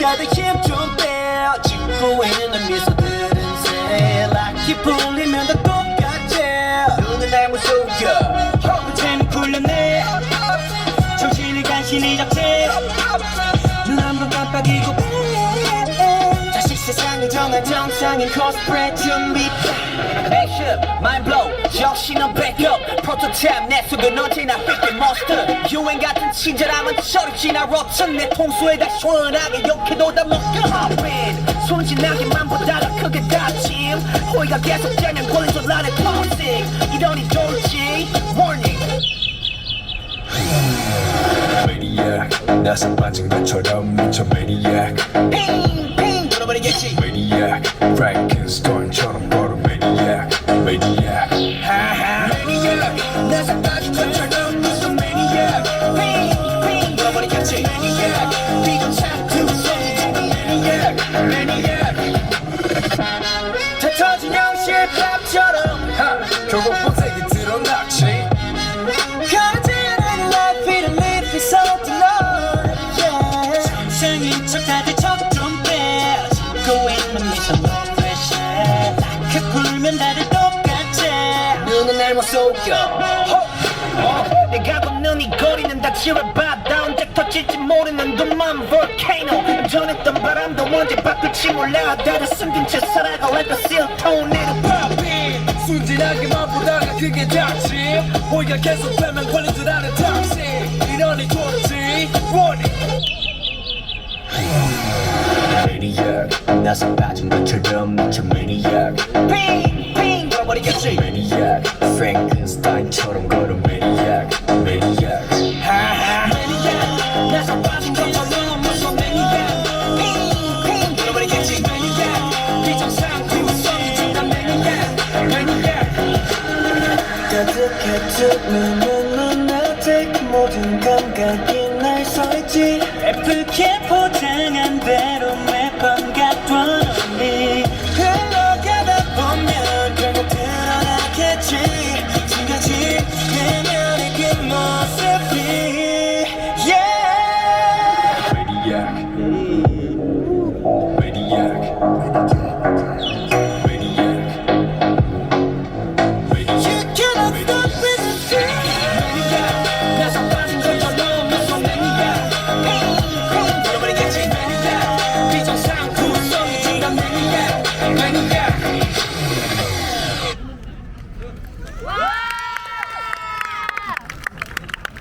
가득 힘좀 빼. 짓고 있는 미소들은 새. 락이 풀리면 다 똑같지. 눈은 날 무서워. 허브채는 풀렸네 정신을 간신히 잡지 눈한번 깜빡이고 세상을 정한 정상인 코스프레 준비 액션 마인드 블로우 정신은 백업 프로토타입 내 속은 언제나 fit monster 유행 같은 친절함은 저리 지나 rotten 내 통수에 다 시원하게 욕해도 다 먹겨 in 순진하게만 보다가 크게 다짐. 호의가 계속되면 권리 전란의 toxic 이러니 좋을지. Warning. 매니악 나서 빠진 것처럼 미쳐 매니악 핑핑 돌아버리겠지. 매니악 프랭켄스타인처럼 걸어 매니 결국 본색이 드러났지. it live is something yeah. 정상인 척 다들 척좀빼 짓고 있는 미소 no pressure 락크 풀면 다들 똑같지. 눈은 날못 속여? 어, 내가 걷는 이 거리는 다 지뢰바다 언제 터질지 모르는 둠만 볼케이노 전했던 바람도 언제 바꿀지 몰라. 다들 숨긴 채 살아가 like a seal tornado 파핀 순진하게 만 보다가 그게 닥침 호의가 계속되면 걸리줄 아는 닥치 이러니 좋지 warning. 매니악 나서 빠진 것처럼 미쳐 매니악 핑핑 돌아버리겠지 매니악 프랭켄 가득해 두는 눈앞에 모든 감각이 날 서있지 예쁘게 포장한 대로 매번 갔던 우리 흘러가다 보면 결국 드러나겠지